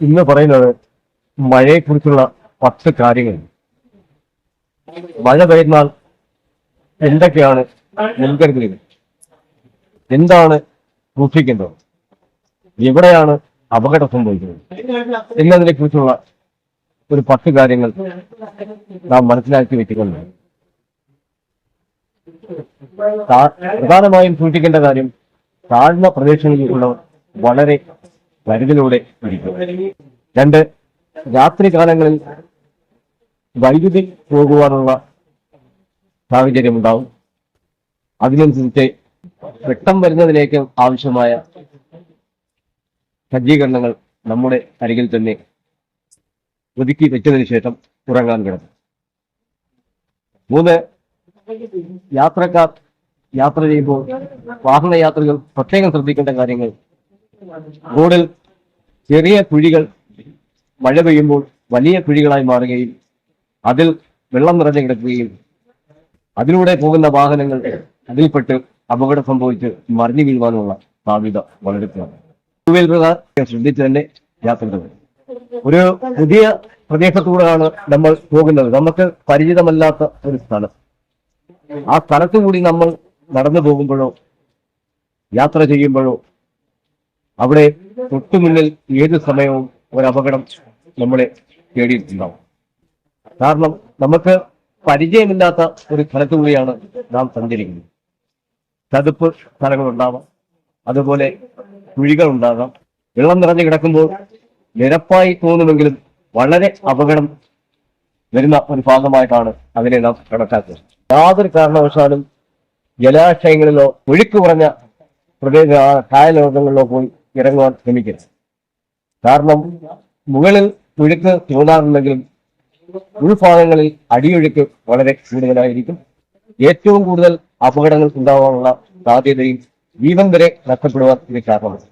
ഇന്ന് പറയുന്നത് മഴയെക്കുറിച്ചുള്ള പത്ത് കാര്യങ്ങൾ. മഴ പെയ്യുന്നാൽ എന്തൊക്കെയാണ് മുൻകരുതലുകൾ? എന്താണ് സൂക്ഷിക്കേണ്ടത്? എവിടെയാണ് അപകടം സംഭവിക്കുന്നത്? എന്നതിനെ കുറിച്ചുള്ള ഒരു പത്ത് കാര്യങ്ങൾ നാം മനസ്സിലാക്കി വെക്കുന്നുണ്ട് പ്രധാനമായും സൂക്ഷിക്കേണ്ട കാര്യം താഴ്ന്ന പ്രദേശങ്ങളിലുള്ളവർ വളരെ കരുതലോടെ പിടിക്കും. രണ്ട് രാത്രി കാലങ്ങളിൽ വൈദ്യുതി പോകുവാനുള്ള സാഹചര്യം ഉണ്ടാവും അതിനനുസരിച്ച് വെട്ടം വരുന്നതിലേക്ക് ആവശ്യമായ സജ്ജീകരണങ്ങൾ നമ്മുടെ അരികിൽ തന്നെ ഒതുക്കി വെച്ചതിന് ശേഷം ഉറങ്ങാൻ കിടക്കും. മൂന്ന് യാത്രക്കാർ യാത്ര ചെയ്യുമ്പോൾ വാഹനയാത്രികൾ പ്രത്യേകം ശ്രദ്ധിക്കേണ്ട കാര്യങ്ങൾ. റോഡിൽ ചെറിയ കുഴികൾ മഴ പെയ്യുമ്പോൾ വലിയ കുഴികളായി മാറുകയും അതിൽ വെള്ളം നിറഞ്ഞു കിടക്കുകയും അതിലൂടെ പോകുന്ന വാഹനങ്ങൾ അതിൽപ്പെട്ട് അപകടം സംഭവിച്ച് മറിഞ്ഞു വീഴുവാനുള്ള സാധ്യത വളരെ ശ്രദ്ധിച്ചു തന്നെ യാത്ര ഒരു പുതിയ പ്രദേശത്തൂടെയാണ് നമ്മൾ പോകുന്നത്. നമുക്ക് പരിചിതമല്ലാത്ത ഒരു സ്ഥലം. ആ സ്ഥലത്തു കൂടി നമ്മൾ നടന്നു പോകുമ്പോഴോ യാത്ര ചെയ്യുമ്പോഴോ അവിടെ തൊട്ടുമുന്നിൽ ഏത് സമയവും ഒരപകടം നമ്മളെ തേടിയിട്ടുണ്ടാവും. കാരണം നമുക്ക് പരിചയമില്ലാത്ത ഒരു സ്ഥലത്തുകൂടിയാണ് നാം സഞ്ചരിക്കുന്നത്. ചതുപ്പ് സ്ഥലങ്ങളുണ്ടാവാം അതുപോലെ കുഴികൾ ഉണ്ടാകാം വെള്ളം നിറഞ്ഞു കിടക്കുമ്പോൾ നിരപ്പായി തോന്നുമെങ്കിലും വളരെ അപകടം വരുന്ന ഒരു ഭാഗമായിട്ടാണ് അതിനെ നാം കണക്കാക്കുന്നത്. യാതൊരു കാരണവശാലും ജലാശയങ്ങളിലോ ഒഴുക്ക് കുറഞ്ഞ പ്രദേശ കായലോകങ്ങളിലോ പോയി ഇറങ്ങുവാൻ ശ്രമിക്കരുത്. കാരണം മുകളിൽ ഒഴുക്ക് തോന്നാറുണ്ടെങ്കിലും ഉൾഭാഗങ്ങളിൽ അടിയൊഴുക്ക് വളരെ കൂടുതലായിരിക്കും. ഏറ്റവും കൂടുതൽ അപകടങ്ങൾ ഉണ്ടാവാനുള്ള സാധ്യതയും ജീവൻ വരെ നഷ്ടപ്പെടുവാൻ ഇത് കാരണമാണ്.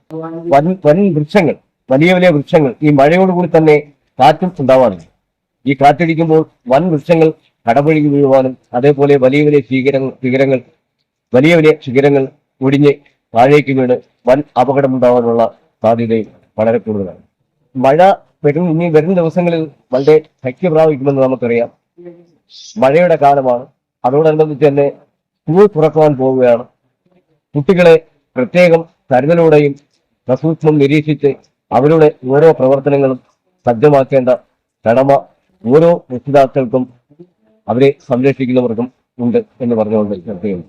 വൻ വൻ വൃക്ഷങ്ങൾ വലിയ വലിയ വൃക്ഷങ്ങൾ ഈ മഴയോടുകൂടി തന്നെ കാറ്റും ഉണ്ടാവാറുണ്ട്. ഈ കാറ്റടിക്കുമ്പോൾ വൻ വൃക്ഷങ്ങൾ കടപുഴകി വീഴുവാനും അതേപോലെ വലിയ വലിയ ശിഖരങ്ങൾ ശിഖരങ്ങൾ വലിയ വലിയ ശിഖരങ്ങൾ ഒടിഞ്ഞ് താഴേക്ക് വീണ് വൻ അപകടമുണ്ടാവാനുള്ള സാധ്യതയും വളരെ കൂടുതലാണ്. മഴ വരും ഇനി വരും ദിവസങ്ങളിൽ വളരെ ശക്തി പ്രാപിക്കുമെന്ന് നമുക്കറിയാം. മഴയുടെ കാലമാണ്. അതോടനുബന്ധിച്ച് തന്നെ സ്കൂൾ തുറക്കുവാൻ പോവുകയാണ്. കുട്ടികളെ പ്രത്യേകം കരുതലോടെയും പ്രസൂക്ഷ്മം നിരീക്ഷിച്ച് അവരുടെ ഓരോ പ്രവർത്തനങ്ങളും സജ്ജമാക്കേണ്ട കടമ ഓരോ രക്ഷിതാക്കൾക്കും അവരെ സംരക്ഷിക്കുന്നവർക്കും ഉണ്ട് എന്ന് പറഞ്ഞുകൊണ്ട് നിർത്തുകയുള്ളൂ